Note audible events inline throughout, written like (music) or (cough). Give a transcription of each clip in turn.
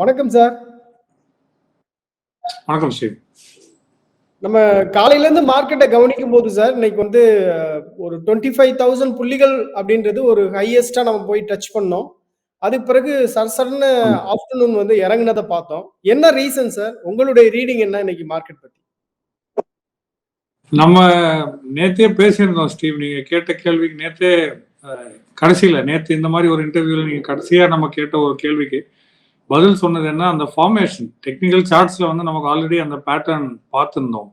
வணக்கம் சார் வணக்கம் ஸ்ரீ நம்ம காலையில இருந்து மார்க்கெட்டை கவனிக்கும் போது சார் இன்னைக்கு வந்து ஒரு டுவெண்ட்டி ஃபைவ் தௌசண்ட் புள்ளிகள் அப்படின்றது ஒரு ஹையஸ்டா நம்ம போய் டச் பண்ணோம். அதுக்கு பிறகு சரசரன்னு ஆஃப்டர்நூன் வந்து இறங்குனதை பார்த்தோம். என்ன ரீசன் சார் உங்களுடைய ரீடிங் என்ன இன்னைக்கு மார்க்கெட் பத்தி? நம்ம நேத்தே பேசியிருந்தோம் ஸ்டீவ். நீங்க கேட்ட கேள்விக்கு நேத்தே கடைசியில நேத்து இந்த மாதிரி ஒரு இன்டர்வியூல நீங்க கடைசியா நம்ம கேட்ட ஒரு கேள்விக்கு பதில் சொன்னது என்ன? அந்த ஃபார்மேஷன் டெக்னிக்கல் சார்ட்ஸில் வந்து நமக்கு ஆல்ரெடி அந்த பேட்டர்ன் பார்த்துருந்தோம்.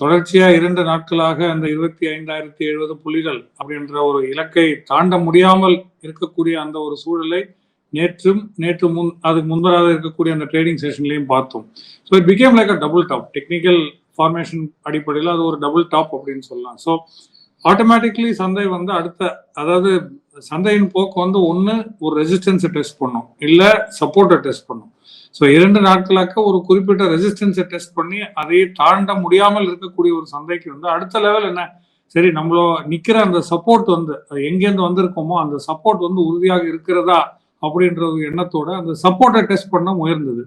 தொடர்ச்சியாக இரண்டு நாட்களாக அந்த இருபத்தி ஐந்தாயிரத்தி எழுபது புள்ளிகள் அப்படின்ற ஒரு இலக்கை தாண்ட முடியாமல் இருக்கக்கூடிய அந்த ஒரு சூழலை நேற்றும் நேற்று முன் அதுக்கு முன்பதாக இருக்கக்கூடிய அந்த ட்ரேடிங் செஷன்லையும் பார்த்தோம். So it became like a double top technical formation அடிப்படையில் அது ஒரு டபுள் டாப் அப்படின்னு சொல்லலாம். ஸோ ஆட்டோமேட்டிக்லி சந்தை வந்து அடுத்த அதாவது சந்தையின் போக்கு வந்து ஒன்று ஒரு ரெசிஸ்டன்ஸை டெஸ்ட் பண்ணும். இல்லை சப்போர்ட்டை டெஸ்ட் பண்ணும். ஸோ இரண்டு நாட்களாக்க ஒரு குறிப்பிட்ட ரெசிஸ்டன்ஸை டெஸ்ட் பண்ணி அதை தாண்ட முடியாமல் இருக்கக்கூடிய ஒரு சந்தைக்கு வந்து அடுத்த லெவல் என்ன? சரி நம்மளோ நிற்கிற அந்த சப்போர்ட் வந்து அது எங்கேருந்து வந்திருக்கோமோ அந்த சப்போர்ட் வந்து உறுதியாக இருக்கிறதா? அப்படின்ற ஒரு எண்ணத்தோட அந்த சப்போர்ட்டை டெஸ்ட் பண்ண முயர்ந்தது.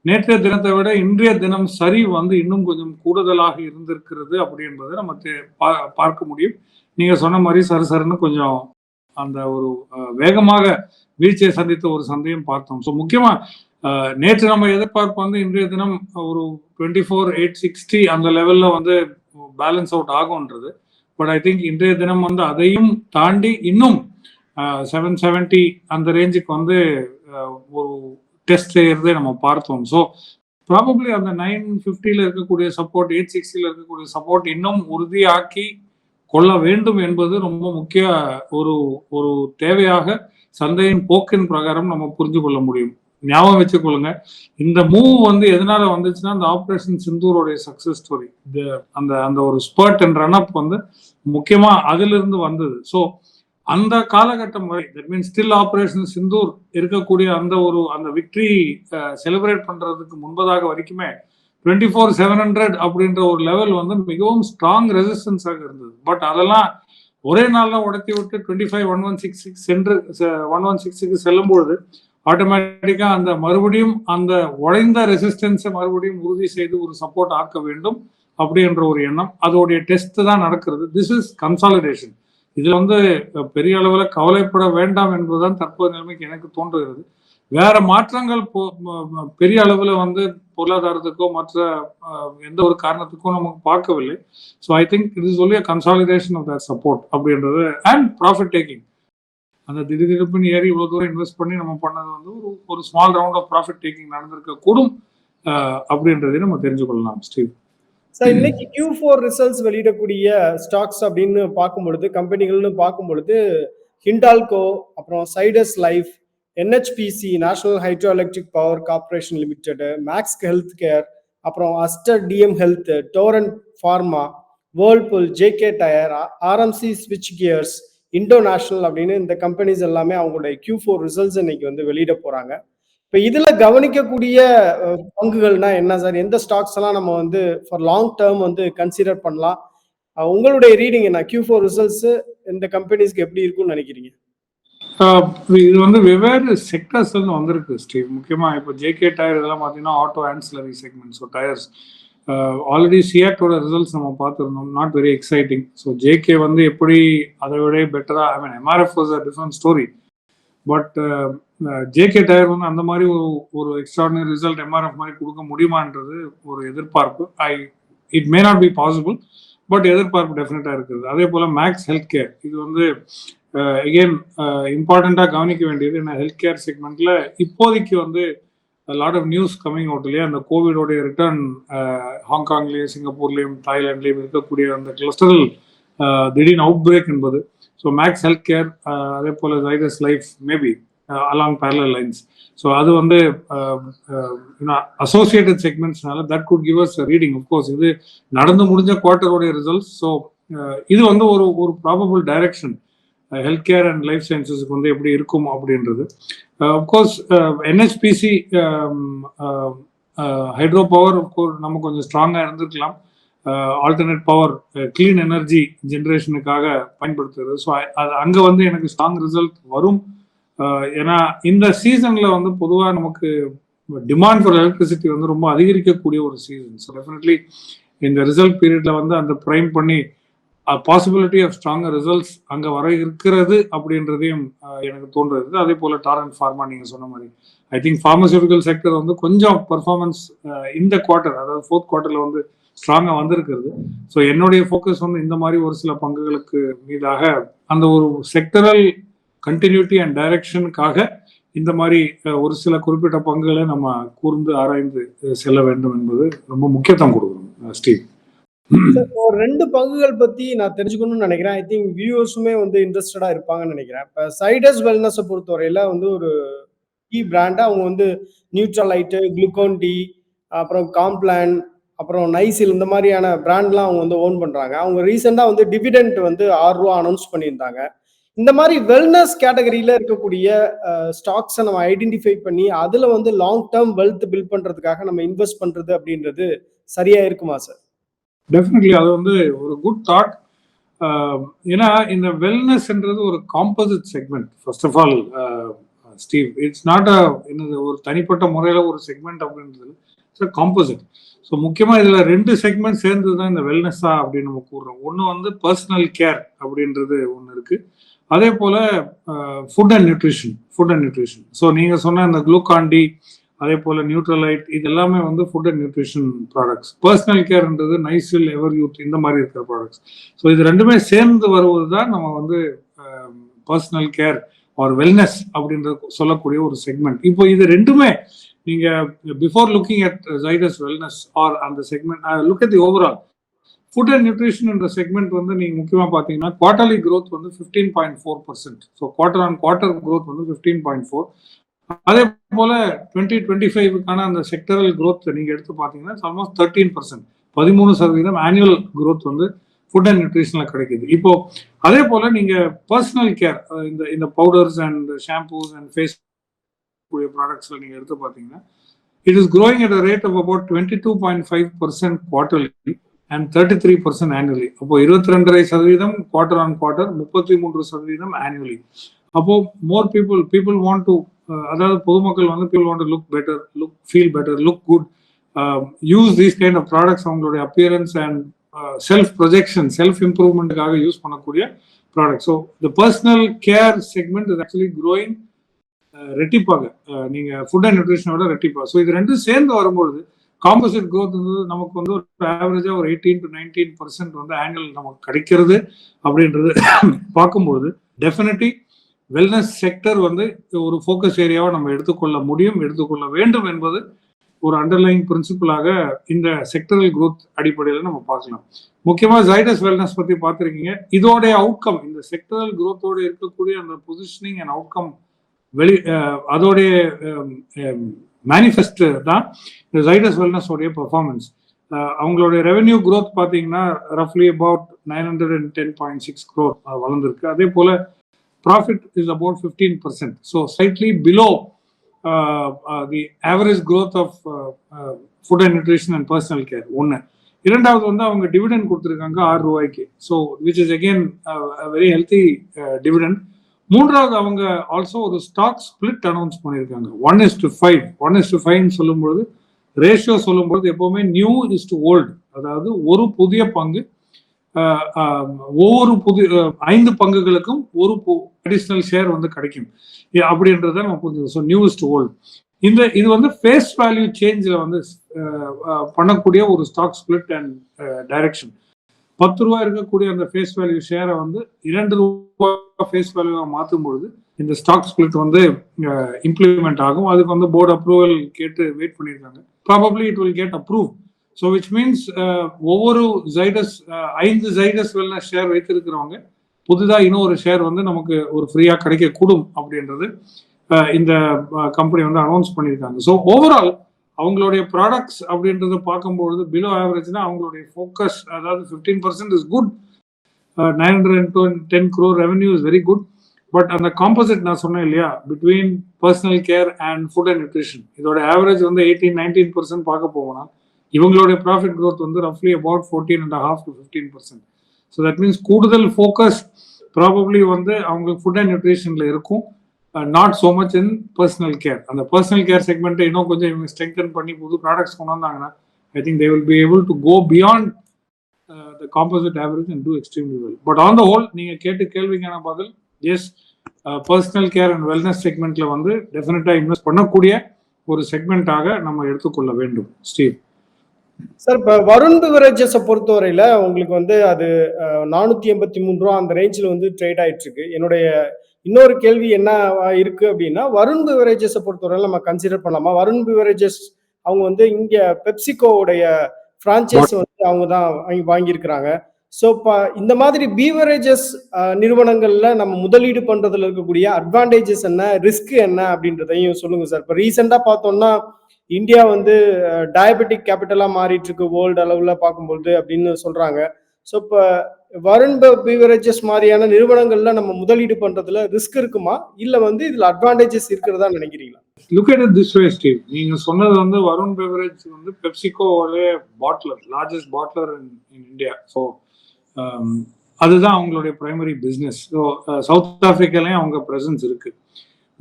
நேற்றைய தினத்தை விட இன்றைய தினம் சரிவு வந்து இன்னும் கொஞ்சம் கூடுதலாக இருந்திருக்கிறது அப்படின்றத நம்ம பா- பார்க்க முடியும். நீங்க சொன்ன மாதிரி சரசரன்னு கொஞ்சம் அந்த ஒரு வேகமாக வீழ்ச்சியை சந்தித்த ஒரு சந்தையும் பார்த்தோம். ஸோ முக்கியமா நேற்று நம்ம எதிர்பார்ப்பு வந்து இன்றைய தினம் ஒரு டுவெண்ட்டி ஃபோர் எயிட் சிக்ஸ்டி அந்த லெவல்ல வந்து பேலன்ஸ் அவுட் ஆகும்ன்றது. பட் ஐ திங்க் இன்றைய தினம் வந்து அதையும் தாண்டி இன்னும் செவன் செவன்ட்டி அந்த ரேஞ்சுக்கு வந்து ஒரு டெஸ்ட் செய்யறதே நம்ம பார்த்தோம். ஸோ ப்ராபப்ளி அந்த நைன் ஃபிஃப்டியில் இருக்கக்கூடிய சப்போர்ட் எயிட் சிக்ஸ்டியில் இருக்கக்கூடிய சப்போர்ட் இன்னும் உறுதியாக்கி கொள்ள வேண்டும் என்பது ரொம்ப முக்கிய ஒரு ஒரு தேவையாக சந்தையின் போக்கின் பிரகாரம் நம்ம புரிஞ்சு கொள்ள முடியும். ஞாபகம் வச்சுக்கொள்ளுங்க. இந்த மூவ் வந்து எதனால வந்துச்சுன்னா அந்த ஆப்ரேஷன் சிந்தூரோடைய சக்சஸ் ஸ்டோரி அந்த அந்த ஒரு ஸ்பர்ட் அண்ட் ரன் அப் வந்து முக்கியமா அதிலிருந்து வந்தது. ஸோ அந்த காலகட்டம் வரை that means still operation Sindoor இருக்கக்கூடிய அந்த ஒரு அந்த விக்டரி செலிப்ரேட் பண்றதுக்கு முன்பதாக வரைக்குமே டுவெண்ட்டி ஃபோர் செவன் ஹண்ட்ரட் அப்படின்ற ஒரு லெவல் வந்து மிகவும் ஸ்ட்ராங் ரெசிஸ்டன்ஸாக இருந்தது. பட் அதெல்லாம் ஒரே நாளில் உடத்தி விட்டு twenty five one one six six சென்று ஒன் ஒன் சிக்ஸுக்கு செல்லும்பொழுது ஆட்டோமேட்டிக்காக அந்த மறுபடியும் அந்த உடைந்த ரெசிஸ்டன்ஸை மறுபடியும் உறுதி செய்து ஒரு சப்போர்ட் ஆக்க வேண்டும் அப்படின்ற ஒரு எண்ணம். அதோடைய டெஸ்ட் தான் நடக்கிறது. திஸ் இஸ் கன்சாலிடேஷன் இதில் வந்து பெரிய அளவில் கவலைப்பட வேண்டாம் என்பதுதான் தற்போது நிலைமைக்கு எனக்கு தோன்றுகிறது. வேற மாற்றங்கள் பெரிய அளவுல வந்து பொருளாதாரத்துக்கோ மற்ற எந்த ஒரு காரணத்துக்கோ நமக்கு பார்க்கவில்லை. So I think it is only consolidation of that support அப்படின்றது அண்ட் ப்ராஃபிட் டேக்கிங் அந்த திடீர் திடீர்னு ஏறி இவ்வளோ தூரம் இன்வெஸ்ட் பண்ணி நம்ம பண்ணது வந்து ஒரு ஒரு small round of profit taking நடந்திருக்க கூடும் அஹ், அப்படின்றதை நம்ம தெரிஞ்சு கொள்ளலாம் ஸ்டீவ். சார் இன்னைக்கு கியூ ஃபோர் ரிசல்ட்ஸ் வெளியிடக்கூடிய ஸ்டாக்ஸ் அப்படின்னு பார்க்கும் பொழுது கம்பெனிகள்னு பார்க்கும் பொழுது ஹிண்டால்கோ அப்புறம் Zydus life NHPC national hydro electric power corporation limited Max health care அப்புறம் Aster DM health Torrent pharma Whirlpool JK tyre RMC ஸ்விட்ச் கியர்ஸ் இண்டோ நேஷனல் அப்படின்னு இந்த கம்பெனிஸ் எல்லாமே அவங்களுடைய கியூ ஃபோர் ரிசல்ட்ஸ் இன்னைக்கு வந்து வெளியிட போறாங்க. இப்போ இதில் கவனிக்கக்கூடிய பங்குகள்னா என்ன சார் எந்த ஸ்டாக்ஸ் எல்லாம் நம்ம வந்து ஃபார் லாங் டேர்ம் வந்து கன்சிடர் பண்ணலாம்? உங்களுடைய ரீடிங் என்ன? கியூ ஃபோர் ரிசல்ட்ஸ் இந்த கம்பெனிஸ்க்கு எப்படி இருக்கும்னு நினைக்கிறீங்க? இது வந்து வெவ்வேறு செக்டர்ஸ்ல வந்திருக்கு ஸ்டீவ் முக்கியமாக இப்போ ஜேகே டயர் இதெல்லாம் பார்த்தீங்கன்னா auto ancillary segment so tyres already சியாட்டோட results நம்ம பார்த்துருந்தோம். Not very exciting so JK வந்து எப்படி அதை விட பெட்டரா I mean MRF was a different story but JK tyre வந்து அந்த மாதிரி ஒரு ஒரு எக்ஸ்ட்ராடினரி ரிசல்ட் எம்ஆர்எஃப் மாதிரி கொடுக்க முடியுமான்றது ஒரு எதிர்பார்ப்பு. I it may not be possible but எதிர்பார்ப்பு டெஃபினட்டாக இருக்குது. அதே போல் மேக்ஸ் ஹெல்த் கேர் இது வந்து எகெயின் இம்பார்ட்டண்ட்டாக கவனிக்க வேண்டியது என்ன ஹெல்த் கேர் செக்மெண்ட்ல இப்போதைக்கு வந்து lot of news coming out இல்லையா? அந்த கோவிடோடைய ரிட்டர்ன் ஹாங்காங்லேயும் சிங்கப்பூர்லேயும் தாய்லாண்ட்லேயும் இருக்கக்கூடிய அந்த கிளஸ்டரல் திடீர்னு அவுட் பிரேக் என்பது. ஸோ மேக்ஸ் ஹெல்த் கேர் அதே போல் Zydus life maybe along parallel lines so அது வந்து associated செக்மெண்ட்ஸ்னால that could give us reading of course இது நடந்து முடிஞ்ச குவார்ட்டருடைய ரிசல்ட்ஸ் ஸோ இது வந்து ஒரு ஒரு probable direction health care and life சயின்சஸுக்கு வந்து எப்படி இருக்கும் அப்படின்றது. அஃப்கோர்ஸ் என்ஹெச்பிசி ஹைட்ரோ பவர் நம்ம கொஞ்சம் ஸ்ட்ராங்காக இருந்திருக்கலாம். ஆல்டர்னேட் பவர் கிளீன் எனர்ஜி ஜென்ரேஷனுக்காக பயன்படுத்துறது. ஸோ அது அங்கே வந்து எனக்கு ஸ்ட்ராங் ரிசல்ட் வரும். Uh, ஏன்னா இந்த சீசனில் வந்து பொதுவாக நமக்கு டிமாண்ட் ஃபார் எலக்ட்ரிசிட்டி வந்து ரொம்ப அதிகரிக்கக்கூடிய ஒரு சீசன் ஸோ டெஃபினெட்லி இந்த ரிசல்ட் பீரியடில் வந்து அந்த ப்ரைம் பண்ணி பாசிபிலிட்டி ஆஃப் ஸ்ட்ராங் ரிசல்ட்ஸ் அங்கே வர இருக்கிறது அப்படின்றதையும் எனக்கு தோன்றது அதே போல டாரன் ஃபார்மா நீங்க சொன்ன மாதிரி. ஐ திங்க் ஃபார்மசூட்டிக்கல் செக்டர் வந்து கொஞ்சம் பர்ஃபார்மன்ஸ் இந்த குவார்ட்டர் அதாவது ஃபோர்த் குவார்ட்டர்ல வந்து ஸ்ட்ராங்காக வந்திருக்கிறது. ஸோ என்னுடைய ஃபோக்கஸ் வந்து இந்த மாதிரி ஒரு சில பங்குகளுக்கு மீதாக அந்த ஒரு செக்டரல் கண்டினியூட்டி அண்ட் டைரக்ஷனுக்காக இந்த மாதிரி ஒரு சில குறிப்பிட்ட பங்குகளை நம்ம கூர்ந்து ஆராய்ந்து செல்ல வேண்டும் என்பது ரொம்ப முக்கியத்துவம் கொடுக்கணும் ஸ்டீவ். ஒரு ரெண்டு பங்குகள் பத்தி நான் தெரிஞ்சுக்கணும்னு நினைக்கிறேன். ஐ திங்க் வியூவர்ஸுமே வந்து இன்ட்ரெஸ்டடா இருப்பாங்கன்னு நினைக்கிறேன். இப்போ சைடஸ் வெல்னஸை பொறுத்தவரையில வந்து ஒரு டீ பிராண்டா அவங்க வந்து நியூட்ரலைட்டு குளுக்கோன் டீ அப்புறம் காம்ப்ளான் அப்புறம் நைசில் இந்த மாதிரியான பிராண்ட்லாம் அவங்க வந்து ஓன் பண்றாங்க. அவங்க ரீசெண்டாக வந்து டிவிடெண்ட் வந்து ஆறு ரூபா அனௌன்ஸ் பண்ணியிருந்தாங்க. இந்த மாதிரி வெல்னஸ் கேட்டகரியில இருக்கக்கூடிய ஸ்டாக்ஸை நம்ம ஐடென்டிஃபை பண்ணி அதுல வந்து லாங் டேர்ம் வெல்த் பில்ட் பண்றதுக்காக நம்ம இன்வெஸ்ட் பண்றது அப்படின்றது சரியா இருக்குமா சார் டெஃபினெட்லி அது வந்து ஒரு குட் தாட் ஏன்னா இந்த வெல்னஸ்ன்றது ஒரு composite segment first of all Steve it's not a என்னது ஒரு தனிப்பட்ட முறையில் ஒரு செக்மெண்ட் அப்படின்றது இட்ஸ் காம்போசிட் ஸோ முக்கியமாக இதில் ரெண்டு செக்மெண்ட் சேர்ந்து தான் இந்த வெல்னஸ்ஸா அப்படின்னு நம்ம கூறுறோம். ஒன்று வந்து பர்சனல் கேர் அப்படின்றது ஒன்று இருக்குது அதே போல் food and nutrition food and nutrition so நீங்கள் சொன்ன இந்த குளுக்காண்டி அதே போல நியூட்ரலைட் இது எல்லாமே வந்து food and nutrition products personal கேர்ன்றது Nycil Everyuth இந்த மாதிரி இருக்கிற ப்ராடக்ட்ஸ் ஸோ இது ரெண்டுமே சேர்ந்து வருவது தான் நம்ம வந்து பர்சனல் கேர் ஆர் வெல்னஸ் அப்படின்றது சொல்லக்கூடிய ஒரு செக்மெண்ட் இப்போ இது ரெண்டுமே நீங்க before looking at Zydus wellness or அந்த segment look at the overall food and nutrition என்ற செக்மெண்ட் வந்து நீங்க முக்கியமா பாத்தீங்கன்னா குவார்டர்லி க்ரோத் வந்து fifteen point four percent so quarter on quarter growth வந்து ஃபிஃப்டீன் பாயிண்ட் ஃபோர் அதே போல டுவெண்ட்டி டுவெண்ட்டி ஃபைவ்க்கான அந்த செக்டரல் குரோத் நீங்க எடுத்து பாத்தீங்கன்னா ஆல்மோஸ்ட் தேர்ட்டீன் பர்சன்ட் பதிமூணு சதவீதம் ஆனுவல் க்ரோத் வந்து ஃபுட் அண்ட் நியூட்ரிஷனில் கிடைக்குது. இப்போ அதே போல நீங்க பர்சனல் கேர் இந்த இந்த powders and shampoos and face கூடிய ப்ராடக்ட்ஸ்ல நீங்க எடுத்து பாத்தீங்கன்னா it is growing at rate of about twenty two point five percent quarterly and thirty three percent annually அப்போ இருபத்தி ரெண்டரை சதவீதம் குவார்டர் ஆன் குவார்டர் முப்பத்தி மூன்று சதவீதம் ஆனுவலி அப்போ more people people want to அதாவது பொதுமக்கள் வந்து people want look better look feel better look good use these kind of products அவங்களுடைய appearance and self projection self இம்ப்ரூவ்மெண்ட்டுக்காக use பண்ணக்கூடிய product so the personal care segment is actually growing ரெட்டிப்பாக நீங்கள் food and நியூட்ரிஷனோட ரெட்டிப்பாக so இது ரெண்டும் சேர்ந்து வரும்பொழுது composite growth வந்து நமக்கு வந்து ஒரு ஆவரேஜாக ஒரு எயிட்டீன் டு நைன்டீன் பர்சன்ட் வந்து ஆங்கிள் நமக்கு கிடைக்கிறது அப்படின்றது (coughs) பார்க்கும்பொழுது டெஃபினெட்லி வெல்னஸ் செக்டர் வந்து ஒரு ஃபோக்கஸ் ஏரியாவை நம்ம எடுத்துக்கொள்ள முடியும் எடுத்துக்கொள்ள வேண்டும் என்பது ஒரு அண்டர்லைங் பிரின்சிபிளாக இந்த செக்டரல் குரோத் அடிப்படையில் நம்ம பார்க்கலாம். முக்கியமாக ஜைடஸ் வெல்னஸ் பற்றி பார்த்துருக்கீங்க. இதோடைய அவுட்கம் இந்த செக்டரல் குரோத்தோடு இருக்கக்கூடிய அந்த பொசிஷனிங் அண்ட் அவுட்கம் வெளி அதோடைய மேனிஃபெஸ்ட் தான் இந்த ஜைடஸ் வெல்னஸ் உடைய பர்ஃபார்மன்ஸ் அவங்களுடைய ரெவென்யூ க்ரோத் பார்த்தீங்கன்னா ரஃப்லி about nine hundred and ten point six growth வளர்ந்துருக்கு. அதே போல் profit is about fifteen slightly so uh, below the average growth of food and nutrition and personal care ஒன்று இரண்டாவது வந்து அவங்க டிவிடெண்ட் கொடுத்துருக்காங்க ஆறு ரூபாய்க்கு. So which is again very healthy dividend மூன்றாவது அவங்க ஆல்சோ ஒரு ஸ்டாக் ஸ்பிளிட் அனௌன்ஸ் பண்ணியிருக்காங்க. One is to five one is to ஃபைவ்னு சொல்லும்பொழுது ரேஷியோ சொல்லும்பொழுது எப்போவுமே நியூ இஸ் டு ஓல்டு அதாவது ஒரு புதிய பங்கு ஒவ்வொரு புது ஐந்து பங்குகளுக்கும் ஒரு அடிஷ்னல் ஷேர் வந்து கிடைக்கும். அப்படின்றத நம்ம புரிஞ்சுக்கணும். ஸோ டு ஓல்டு இந்த இது வந்து ஃபேஸ் வேல்யூ சேஞ்சில் வந்து ஆஹ், பண்ணக்கூடிய ஒரு ஸ்டாக் ஸ்பிளிட் அண்ட் டைரக்ஷன் பத்து ரூபாய் இருக்கக்கூடிய அந்த ஃபேஸ் வேல்யூ ஷேரை வந்து இரண்டு ரூபாய் ஃபேஸ் வேல்யூவாக மாற்றும் பொழுது இந்த ஸ்டாக் ஸ்பிளிட் வந்து இம்ப்ளிமெண்ட் ஆகும். அதுக்கு வந்து போர்டு அப்ரூவல் கேட்டு வெயிட் பண்ணியிருக்காங்க. Probably it will get approve so which means ஒவ்வொரு ஜைடஸ் uh, ஐந்து ஜைடஸ் வெல்னஸ் ஷேர் வைத்திருக்கிறவங்க புதுதாக இன்னொரு ஷேர் வந்து நமக்கு ஒரு ஃப்ரீயாக கிடைக்கக்கூடும் அப்படின்றது uh, இந்த uh, கம்பெனி வந்து அனௌன்ஸ் பண்ணியிருக்காங்க. ஸோ ஓவரால் அவங்களுடைய ப்ராடக்ட்ஸ் அப்படின்றத பார்க்கும்பொழுது பிலோ ஆவரேஜ்னா அவங்களுடைய ஃபோக்கஸ் அதாவது fifteen percent is good nine hundred and ten crore revenue is very good but அந்த காம்போசிட் நான் சொன்னேன் இல்லையா between personal care and food and nutrition இதோட ஆவரேஜ் வந்து எயிட்டீன் நைன்டீன் பர்சன்ட் பார்க்க போகணும். இவங்களுடைய ப்ராஃபிட் க்ரோத் வந்து ரஃப்லி about fourteen and half to fifteen percent so that means கூடுதல் ஃபோக்கஸ் ப்ராபப்ளி வந்து அவங்க ஃபுட் அண்ட் நியூட்ரிஷனில் இருக்கும். Not so much in personal care அந்த பர்சனல் கேர் செக்மெண்ட்டை இன்னும் கொஞ்சம் இவங்க ஸ்ட்ரெங்தன் பண்ணி புது ப்ராடக்ட்ஸ் கொண்டு வந்தாங்கன்னா I think they will be able to go beyond the composite average and do extremely well but on the whole நீங்கள் கேட்டு கேள்விக்கான பதில் yes personal care and wellness செக்மெண்ட்ல வந்து டெஃபினட்டாக இன்வெஸ்ட் பண்ணக்கூடிய ஒரு செக்மெண்ட்டாக நம்ம எடுத்துக்கொள்ள வேண்டும். ஸ்டீவ். சார் இப்போ வருண் பிவரேஜஸை பொறுத்தவரையில உங்களுக்கு வந்து அது நானூத்தி எண்பத்தி மூணு ரூபா அந்த ரேஞ்சில் வந்து ட்ரேட் ஆயிட்டு இருக்கு என்னுடைய இன்னொரு கேள்வி என்ன இருக்கு அப்படின்னா வருண் பிவரேஜஸை பொறுத்தவரையில நம்ம கன்சிடர் பண்ணலாமா? வருண் பிவரேஜஸ் அவங்க வந்து இங்க பெப்சிகோவுடைய பிரான்ச்சைஸ் வந்து அவங்க தான் வாங்கி வாங்கியிருக்கிறாங்க. ஸோ இப்போ இந்த மாதிரி பீவரேஜஸ் நிறுவனங்கள்ல நம்ம முதலீடு பண்றதுல இருக்கக்கூடிய அட்வான்டேஜஸ் என்ன ரிஸ்க் என்ன அப்படின்றதையும் சொல்லுங்க சார். இப்போ ரீசெண்டாக பார்த்தோம்னா இந்தியா வந்து டயபெட்டிக் கேபிட்டலாக மாறிட்டு இருக்கு வேர்ல்டு அளவில் பார்க்கும்பொழுது அப்படின்னு சொல்கிறாங்க ஸோ இப்போ வருண் பீவரேஜஸ் மாதிரியான நிறுவனங்கள்ல நம்ம முதலீடு பண்றதுல ரிஸ்க் இருக்குமா? இல்ல வந்து இதுல அட்வான்டேஜஸ் இருக்கிறதா நினைக்கிறீங்களா? Look at this way Steve நீங்க சொன்னது வந்து வருண் பெவரேஜ் வந்து பெப்சிகோவோட bottler largest bottler in India so அதுதான் அவங்களுடைய பிரைமரி பிஸ்னஸ் ஸோ சவுத் ஆஃப்ரிக்காலையும் அவங்க ப்ரெசன்ஸ் இருக்கு.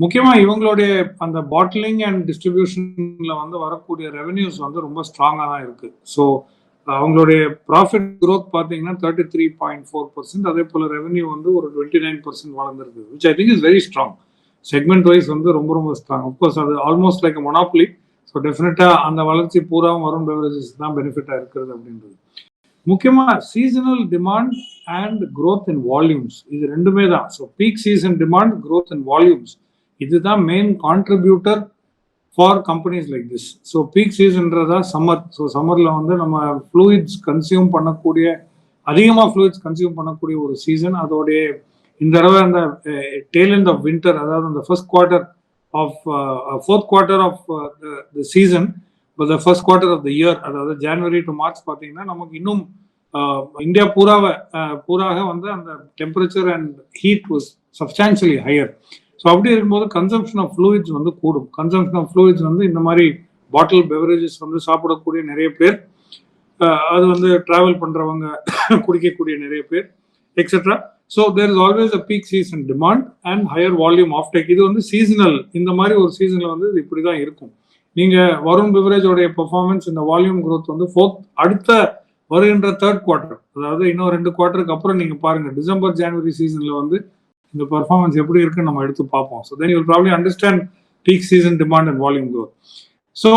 முக்கியமா இவங்களுடைய அந்த பாட்டிலிங் அண்ட் டிஸ்ட்ரிபியூஷன்ல வந்து வரக்கூடிய ரெவென்யூஸ் வந்து ரொம்ப ஸ்ட்ராங்கா தான் இருக்கு. ஸோ அவங்களுடைய ப்ராஃபிட் க்ரோத் பார்த்தீங்கன்னா thirty three point four percent அதே போல ரெவன்யூ வந்து ஒரு டுவெண்ட்டி நைன் பர்சன்ட் வளர்ந்துருக்கு which I think is very strong segment wise வந்து ரொம்ப ரொம்ப ஸ்ட்ராங் அப்கோர்ஸ் அது ஆல்மோஸ்ட் லைக் மொனாப்ளி ஸோ டெஃபினட்டாக அந்த வளர்ச்சி பூராவும் வரும் பெவரேஜஸ் தான் பெனிஃபிட்டாக இருக்கிறது அப்படின்றது. முக்கியமாக seasonal demand and growth in volumes இது ரெண்டுமே தான். So peak season demand growth in volumes இதுதான் main contributor for companies like this so peak சீசன்றதா summer so சம்மரில் வந்து நம்ம ஃப்ளூயிட்ஸ் கன்சியூம் பண்ணக்கூடிய அதிகமாக ஃப்ளூயிட்ஸ் கன்சியூம் பண்ணக்கூடிய ஒரு சீசன் அதோடைய இந்த தடவை அந்த டேல் எண்ட் ஆஃப் வின்டர் அதாவது அந்த first quarter of fourth quarter of the season the first quarter of the year அதாவது ஜனவரி டு மார்ச் பார்த்தீங்கன்னா நமக்கு இன்னும் இந்தியா பூராவை பூராக வந்து அந்த temperature and heat was substantially higher so அப்படி இருக்கும்போது கன்சம்ஷன் ஆஃப் ஃப்ளூயிட்ஸ் வந்து கூடும். கன்சம்ஷன் ஆஃப் ஃப்ளூயிட்ஸ் வந்து இந்த மாதிரி பாட்டில் பெவரேஜஸ் வந்து சாப்பிடக்கூடிய நிறைய பேர் அது வந்து டிராவல் பண்ணுறவங்க (coughs) குடிக்கக்கூடிய நிறைய பேர் etcetera so there is always a peak season demand and higher volume of take இது வந்து சீசனல் இந்த மாதிரி ஒரு சீசனில் வந்து இது இப்படி தான் இருக்கும் நீங்கள் வருண் பிவரேஜோடைய பெர்ஃபார்மன்ஸ் இந்த வால்யூம் க்ரோத் வந்து ஃபோர்த் அடுத்த வருகின்ற தேர்ட் குவார்ட்டர் அதாவது இன்னும் ரெண்டு குவார்ட்டருக்கு அப்புறம் நீங்கள் பாருங்கள் டிசம்பர் ஜனவரி சீசனில் வந்து இந்த பர்ஃபார்மன்ஸ் எப்படி இருக்குன்னு நம்ம எடுத்து பார்ப்போம். So then you probably understand peak season demand and volume growth so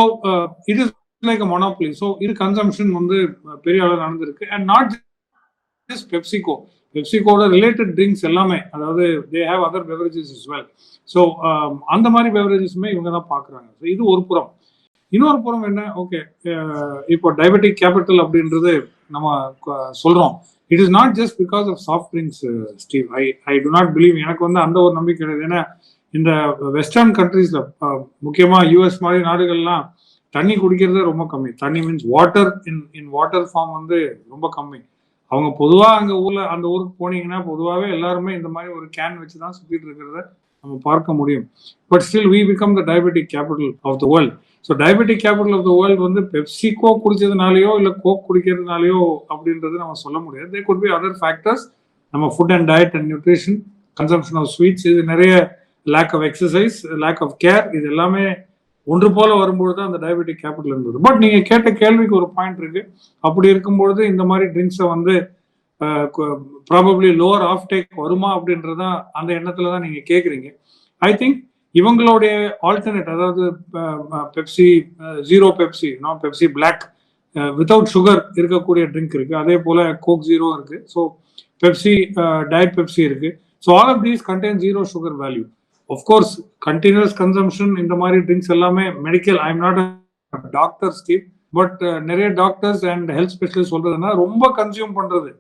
it is like a monopoly so இது கன்சம்ஷன் வந்து uh, பெரிய அளவில் நடந்திருக்கு. அண்ட் நாட் ஜஸ்ட் பெப்சிகோ பெப்சிகோட ரிலேட்டட் ட்ரிங்க்ஸ் எல்லாமே அதாவது they have other beverages as well so அந்த மாதிரி பெவரேஜஸுமே இவங்க தான் பார்க்குறாங்க. ஸோ இது ஒரு புறம். இன்னொரு புறம் என்ன? ஓகே uh, இப்போ டயபெட்டிக் கேபிட்டல் அப்படின்றது நம்ம uh, சொல்கிறோம் it is not just because of soft drinks Steve I I do not believe எனக்கு வந்து அந்த ஒரு நம்பிக்கை கிடையாது. ஏன்னா இந்த வெஸ்டர்ன் கண்ட்ரீஸ்ல முக்கியமா யூஎஸ் மாதிரி நாடுகள்லாம் தண்ணி குடிக்கிறதே ரொம்ப கம்மி. தண்ணி means water in in water form வந்து ரொம்ப கம்மி. அவங்க பொதுவாக அங்கே ஊரில் அந்த ஊருக்கு போனீங்கன்னா பொதுவாகவே எல்லாருமே இந்த மாதிரி ஒரு கேன் வச்சு தான் சுற்றிட்டு இருக்கிறத நம்ம பார்க்க முடியும். But still we become the diabetic capital of the world so diabetic capital of the world வந்து பெப்சிகோ குடிச்சதுனாலயோ இல்லை கோக் குடிக்கிறதுனாலயோ அப்படின்றது நம்ம சொல்ல முடியாது. They could be other factors நம்ம food and diet and nutrition consumption of sweets இது நிறைய lack of exercise lack of care இது எல்லாமே ஒன்று போல வரும்பொழுது அந்த டயபெட்டிக் கேபிட்டல் இருந்தது பட் நீங்கள் கேட்ட கேள்விக்கு ஒரு பாயிண்ட் இருக்கு. அப்படி இருக்கும்பொழுது இந்த மாதிரி ட்ரிங்க்ஸை வந்து ப்ராபப்ளி லோவர் ஆஃப் டேக் வருமா அப்படின்றதான் அந்த எண்ணத்துல தான் நீங்கள் கேட்குறீங்க ஐ திங்க் இவங்களுடைய ஆல்டர்னேட் அதாவது Pepsi zero Pepsi no Pepsi black without sugar இருக்கக்கூடிய ட்ரிங்க் இருக்கு. அதே போல கோக் ஜீரோ இருக்கு. ஸோ பெப்சி டயட் பெப்சி இருக்கு. So all of these contain zero sugar value of course continuous consumption இந்த மாதிரி ட்ரிங்க்ஸ் எல்லாமே medical I am not doctor Steve but நிறைய டாக்டர்ஸ் அண்ட் ஹெல்த் ஸ்பெஷலிஸ்ட் சொல்றதுன்னா ரொம்ப கன்சியூம் பண்றது.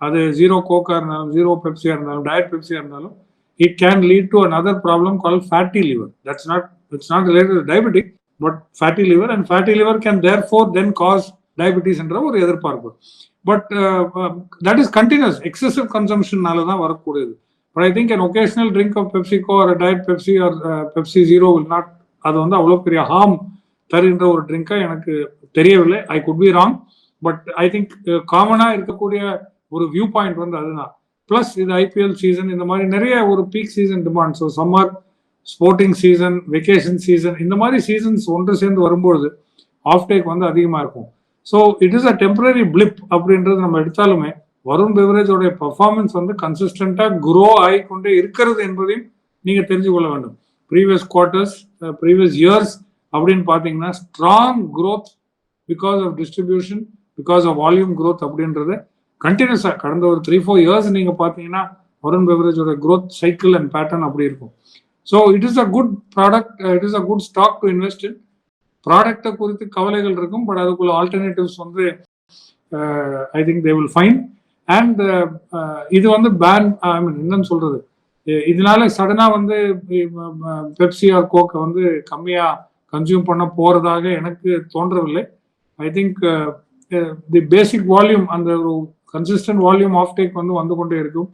அது ஜீரோ கோக்கா இருந்தாலும் ஜீரோ பெப்சியா இருந்தாலும் டயட் பெப்சியா இருந்தாலும் it can lead to another problem call fatty liver that's not it's not related diabetic but fatty liver and fatty liver can therefore then cause diabetes என்ற ஒரு எதிர்பார்ப்பு. But that is continuous excessive கன்சம்ஷன்னால தான் வரக்கூடியது. But I think an occasional drink of PepsiCo ஒரு diet Pepsi or Pepsi zero will not அது வந்து அவ்வளோ பெரிய ஹார்ம் தருகின்ற ஒரு ட்ரிங்கை எனக்கு தெரியவில்லை. I could be wrong but I think காமனாக இருக்கக்கூடிய ஒரு வியூ பாயிண்ட் வந்து அதுதான். பிளஸ் இது ஐபிஎல் சீசன் இந்த மாதிரி நிறைய ஒரு peak season demand so summer sporting season vacation season இந்த மாதிரி சீசன்ஸ் ஒன்று சேர்ந்து வரும்பொழுது ஆஃப் டேக் வந்து அதிகமாக இருக்கும். So it is a temporary blip அப்படின்றது நம்ம எடுத்தாலுமே வருண் பெவரேஜோடைய பர்ஃபார்மன்ஸ் வந்து கன்சிஸ்டண்டாக குரோ ஆகிக்கொண்டே இருக்கிறது என்பதையும் நீங்கள் தெரிஞ்சு கொள்ள வேண்டும். ப்ரீவியஸ் குவார்ட்டர்ஸ் ப்ரீவியஸ் இயர்ஸ் அப்படின்னு பார்த்தீங்கன்னா strong growth because of distribution because of volume growth அப்படின்றத கண்டினியூஸாக கடந்த ஒரு த்ரீ ஃபோர் இயர்ஸ் நீங்கள் பார்த்தீங்கன்னா வருண் பெவரேஜோட க்ரோத் சைக்கிள் அண்ட் பேட்டர்ன் அப்படி இருக்கும். So it is a good product it is a good stock to invest in ப்ராடக்டை குறித்து கவலைகள் இருக்கும் பட் அதுக்குள்ள ஆல்டர்னேட்டிவ்ஸ் வந்து I think they will fine and இது வந்து பேன் ஐ மீன் என்னன்னு சொல்றது? இதனால சடனா வந்து பெப்சி ஆர் கோக்கை வந்து கம்மியா கன்சியூம் பண்ண போறதாக எனக்கு தோன்றவில்லை. I think the basic volume அந்த ஒரு கன்சிஸ்டன்ட் வால்யூம் ஆஃப் டேக் வந்து வந்து கொண்டே இருக்கும்.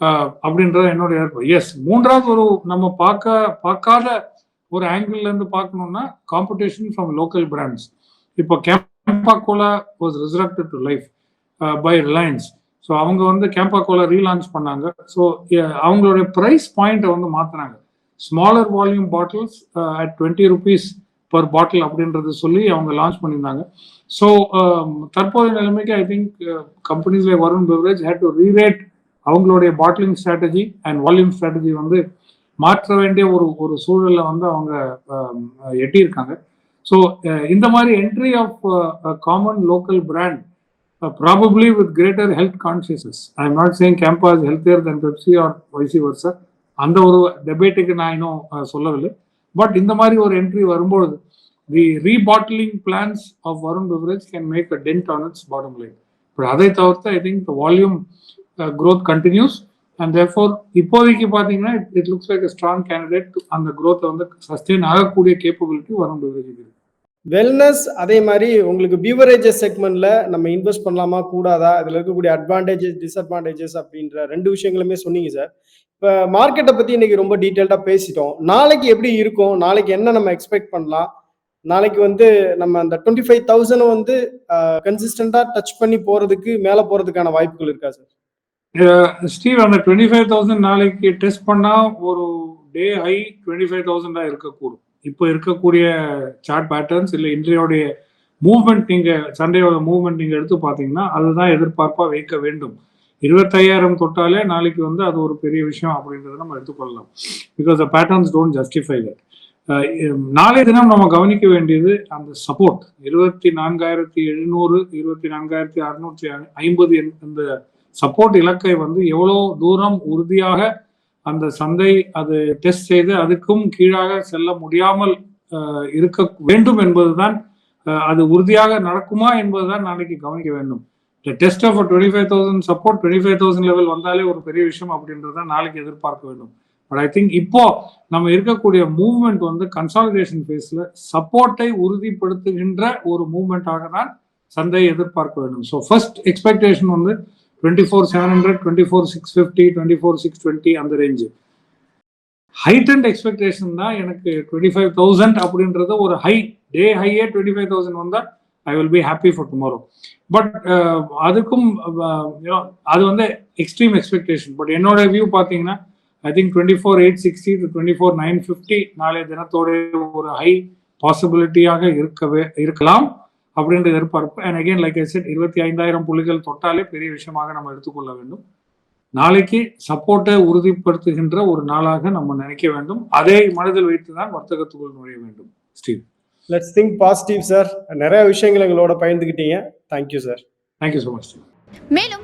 அஹ், அப்படின்றது என்னுடைய எஸ் மூன்றாவது ஒரு நம்ம பார்க்க பார்க்காத ஒரு ஆங்கிள் இருந்து பார்க்கணும்னா காம்படிஷன் ஃப்ரம் லோக்கல் பிராண்ட்ஸ் இப்போ Campa Cola was resurrected to life by Reliance so அவங்க வந்து கேம்பா கோலா ரீலான்ச் பண்ணாங்க ஸோ அவங்களுடைய ப்ரைஸ் பாயிண்ட்டை வந்து மாற்றினாங்க smaller volume bottles at twenty rupees per bottle அப்படின்றது சொல்லி அவங்க லான்ச் பண்ணியிருந்தாங்க. ஸோ um, தற்போதைய நிலைமைக்கு I think companies like Varun beverage had to rerate அவங்களுடைய bottling strategy and volume strategy வந்து மாற்ற வேண்டிய ஒரு ஒரு சூழல்ல வந்து அவங்க um, எட்டியிருக்காங்க. ஸோ uh, இந்த மாதிரி entry of common local brand probably with greater health consciousness I am not saying Campa is healthier then Pepsi or vice versa அந்த ஒரு டெபேட்டுக்கு நான் இன்னும் uh, சொல்லவில்லை. பட் இந்த மாதிரி ஒரு என்ட்ரி வரும்பொழுது the rebottling plans of Varun beverage can make a dent on its bottom line இப்போ அதை தவிர்த்து I think volume growth continues and therefore இப்போதைக்கு பார்த்தீங்கன்னா it looks like strong candidate அந்த க்ரோத்தை வந்து சஸ்டெயின் ஆகக்கூடிய கேப்பபிலிட்டி வரும் பெவரேஜ் இருக்கு. வெல்னஸ் அதே மாதிரி உங்களுக்கு பியூவரேஜஸ் செக்மெண்ட்ல நம்ம இன்வெஸ்ட் பண்ணலாமா கூடாதா? இதுல இருக்கக்கூடிய அட்வான்டேஜஸ் டிஸ்அட்வான்டேஜஸ் அப்படின்ற ரெண்டு விஷயங்களுமே சொன்னீங்க சார் இப்போ மார்க்கெட்டை பத்தி இன்னைக்கு ரொம்ப டீட்டெயில்டா பேசிட்டோம். நாளைக்கு எப்படி இருக்கும்? நாளைக்கு என்ன நம்ம எக்ஸ்பெக்ட் பண்ணலாம்? நாளைக்கு வந்து நம்ம அந்த டுவெண்ட்டி ஃபைவ் தௌசண்ட் வந்து கன்சிஸ்டண்டா டச் பண்ணி போறதுக்கு மேல போறதுக்கான வாய்ப்புகள் இருக்கா சார் ஸ்டீவ் அந்த டுவெண்ட்டி ஃபைவ் தௌசண்ட் நாளைக்கு டெஸ்ட் பண்ணா ஒரு டே ஹை டுவெண்ட்டி ஃபைவ் தௌசண்டா இருக்கக்கூடும். இப்போ இருக்கக்கூடிய சார்ட் பேட்டர்ன்ஸ் இல்லை இன்றையோடைய மூவ்மெண்ட் நீங்க சண்டையோட மூவ்மெண்ட் நீங்க எடுத்து பார்த்தீங்கன்னா அதுதான் எதிர்பார்ப்பா வைக்க வேண்டும். இருபத்தையாயிரம் தொட்டாலே நாளைக்கு வந்து அது ஒரு பெரிய விஷயம் அப்படின்றத நம்ம எடுத்துக்கொள்ளலாம். Because the patterns don't justify that நாளைய தினம் நம்ம கவனிக்க வேண்டியது அந்த சப்போர்ட் இருபத்தி நான்காயிரத்தி எழுநூறு இருபத்தி நான்காயிரத்தி அறுநூற்றி ஐம்பது அந்த சப்போர்ட் இலக்கை வந்து எவ்வளோ தூரம் உறுதியாக அந்த சந்தை அது டெஸ்ட் செய்து அதுக்கும் கீழாக செல்ல முடியாமல் இருக்க வேண்டும் என்பதுதான் அது உறுதியாக நடக்குமா என்பதுதான் நாளைக்கு கவனிக்க வேண்டும். Test of twenty five thousand support twenty five thousand level வந்தாலே ஒரு பெரிய விஷயம் அப்படின்றத நாளைக்கு எதிர்பார்க்க வேண்டும். பட் ஐ திங்க் இப்போ நம்ம இருக்கக்கூடிய மூவ்மெண்ட் வந்து கன்சாலிடேஷன் ஃபேஸில் சப்போர்ட்டை உறுதிப்படுத்துகின்ற ஒரு மூவ்மெண்ட்டாக தான் சந்தையை எதிர்பார்க்க வேண்டும். ஸோ ஃபர்ஸ்ட் எக்ஸ்பெக்டேஷன் வந்து twenty four seven hundred twenty four six fifty twenty four six twenty அந்த ரேஞ்சு ஹைட் எக்ஸ்பெக்டேஷன் தான் எனக்கு டுவெண்ட்டி ஃபைவ் தௌசண்ட் அப்படின்றது ஒரு ஹை டே ஹையே டுவெண்ட்டி ஃபைவ் தௌசண்ட் வந்தால் I will be happy for tomorrow but அதுக்கும் uh, அது வந்து எக்ஸ்ட்ரீம் எக்ஸ்பெக்டேஷன் பட் என்னோட வியூ பார்த்தீங்கன்னா I think twenty four eight sixty to twenty four nine fifty நாளைய தினத்தோட ஒரு ஹை பாசிபிலிட்டியாக இருக்கவே இருக்கலாம் அப்படின்ற எதிர்பார்ப்பு. And again like I said இருபத்தி ஐந்தாயிரம் புள்ளிகள் தொட்டாலே பெரிய விஷயமாக நம்ம எடுத்துக்கொள்ள வேண்டும். நாளைக்கு சப்போர்ட்டை உறுதிப்படுத்துகின்ற ஒரு நாளாக நம்ம நினைக்க வேண்டும். அதை மனதில் வைத்து தான் வர்த்தகத்துக்குள் நுழைய வேண்டும். Steve let's think positive sir நிறைய விஷயங்கள் எங்களோட பகிர்ந்துக்கிட்டீங்க. Thank you sir thank you so much மேலும்